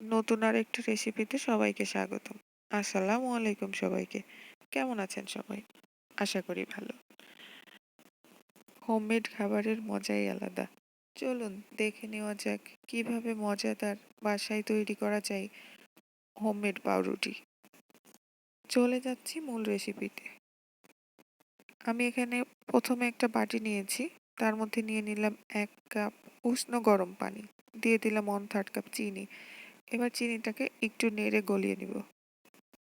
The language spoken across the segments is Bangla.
নতুন আরেকটি রেসিপিতে সবাইকে স্বাগতম। আসসালামু আলাইকুম সবাইকে। কেমন আছেন সবাই? আশা করি ভালো। হোমমেড খাবারের মজাই আলাদা। চলুন, দেখে নেওয়া যাক কীভাবে মজাদার বাসায় তৈরি করা যায় হোমমেড পাউরুটি। চলে যাচ্ছি মূল রেসিপিতে। আমি এখানে প্রথমে একটা বাটি নিয়েছি তার মধ্যে নিয়ে নিলাম এক কাপ উষ্ণ গরম পানি দিয়ে দিলাম ওয়ান থার্ড কাপ চিনি এবার চিনিটাকে একটু নেড়ে গলিয়ে নিব।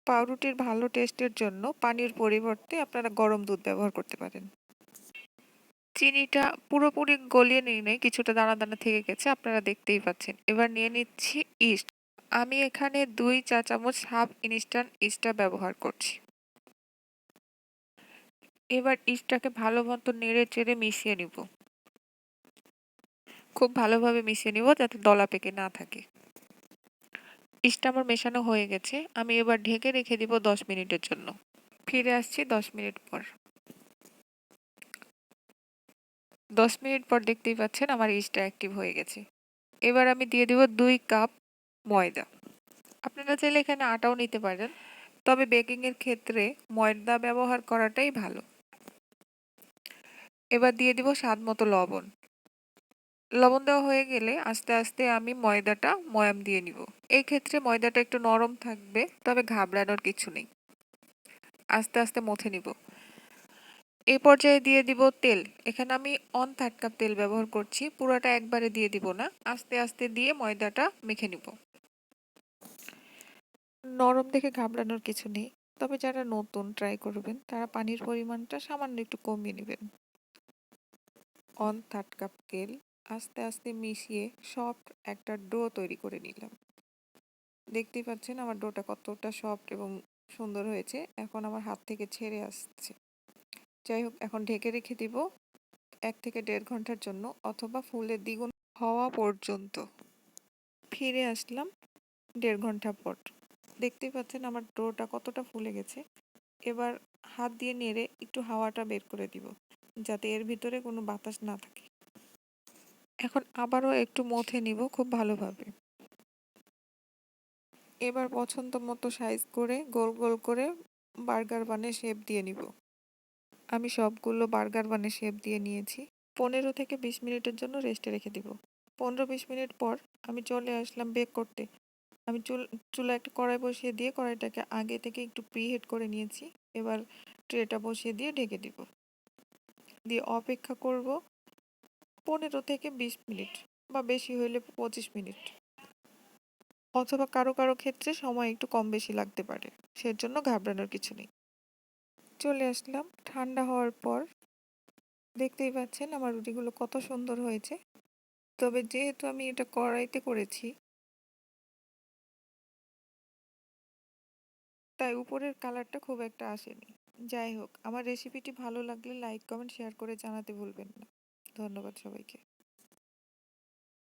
পাউরুটির ভালো টেস্টের জন্য পানির পরিবর্তে আপনারা গরম দুধ ব্যবহার করতে পারেন। চিনিটা পুরোপুরি গলিয়ে নেই, কিছুটা দানা দানা থেকে গেছে, আপনারা দেখতেই পাচ্ছেন। এবার নিয়ে নিচ্ছি ইস্ট। আমি এখানে দুই চা চামচ হাফ ইনস্ট্যান্ট ইস্টটা ব্যবহার করছি। এবার ইস্টটাকে ভালো মতো নেড়ে চেড়ে মিশিয়ে নিব। খুব ভালোভাবে মিশিয়ে নিব যাতে দলা পেকে না থাকে। ইস্টটা আমার মেশানো হয়ে গেছে, আমি এবার ঢেকে রেখে দিব দশ মিনিটের জন্য। ফিরে আসছি দশ মিনিট পর। দশ মিনিট পর দেখতেই পাচ্ছেন আমার ইস্টটা অ্যাক্টিভ হয়ে গেছে। এবার আমি দিয়ে দিব দুই কাপ ময়দা। আপনারা চাইলে এখানে আটাও নিতে পারেন, তবে বেকিংয়ের ক্ষেত্রে ময়দা ব্যবহার করাটাই ভালো। এবার দিয়ে দিব স্বাদ মতো লবণ। লবণ দেওয়া হয়ে গেলে আস্তে আস্তে আমি ময়দাটা ময়াম দিয়ে নিব। এই ক্ষেত্রে ময়দাটা একটু নরম থাকবে, তবে ঘাবড়ানোর কিছু নেই। আস্তে আস্তে মথে নিব। এই পর্যায়ে দিয়ে দিব তেল। এখানে আমি অন থার্ড কাপ তেল ব্যবহার করছি, পুরোটা একবারে দিয়ে দিব না। আস্তে আস্তে দিয়ে ময়দাটা মেখে নিব। নরম দেখে ঘাবড়ানোর কিছু নেই। তবে যারা নতুন ট্রাই করবেন, তারা পানির পরিমাণটা সামান্য একটু কমিয়ে নেবেন। অন থার্ড কাপ তেল। আস্তে আস্তে মিশিয়ে সফট একটা ডো তৈরি করে নিলাম। দেখতেই পাচ্ছেন আমার ডোটা কতটা সফট এবং সুন্দর হয়েছে। এখন আমার হাত থেকে ছেড়ে আসছে। যাই হোক, এখন ঢেকে রেখে দিব এক থেকে দেড় ঘণ্টার জন্য অথবা ফুলের দ্বিগুণ হওয়া পর্যন্ত। ফিরে আসলাম দেড় ঘণ্টা পর। দেখতেই পাচ্ছেন আমার ডোটা কতটা ফুলে গেছে। এবার হাত দিয়ে নেড়ে একটু হাওয়াটা বের করে দিব, যাতে এর ভিতরে কোনো বাতাস না থাকে। এখন আবারও একটু মথে নিব খুব ভালোভাবে। এবার পছন্দ মতো সাইজ করে, গোল গোল করে বার্গার বানে শেপ দিয়ে নিব। আমি সবগুলো বার্গার বানে শেপ দিয়ে নিয়েছি। পনেরো থেকে বিশ মিনিটের জন্য রেস্টে রেখে দিব। পনেরো বিশ মিনিট পর আমি চলে আসলাম বেক করতে। আমি চুল চুলা একটা কড়াই বসিয়ে দিয়ে কড়াইটাকে আগে থেকে একটু প্রিহিট করে নিয়েছি। এবার ট্রেটা বসিয়ে দিয়ে ঢেকে দিব। দিয়ে অপেক্ষা করব পনেরো থেকে বিশ মিনিট বা বেশি হইলে পঁচিশ মিনিট। অথবা কারও কারও ক্ষেত্রে সময় একটু কম বেশি লাগতে পারে, সেজন্য ঘাবড়ানোর কিছু নেই। চলে আসলাম, ঠান্ডা হওয়ার পর। দেখতেই পাচ্ছেন আমার রুটিগুলো কত সুন্দর হয়েছে। তবে যেহেতু আমি এটা কড়াইতে করেছি, তাই উপরের কালারটা খুব একটা আসেনি। যাই হোক, আমার রেসিপিটি ভালো লাগলে লাইক কমেন্ট শেয়ার করে জানাতে ভুলবেন না। ধন্যবাদ সবাইকে।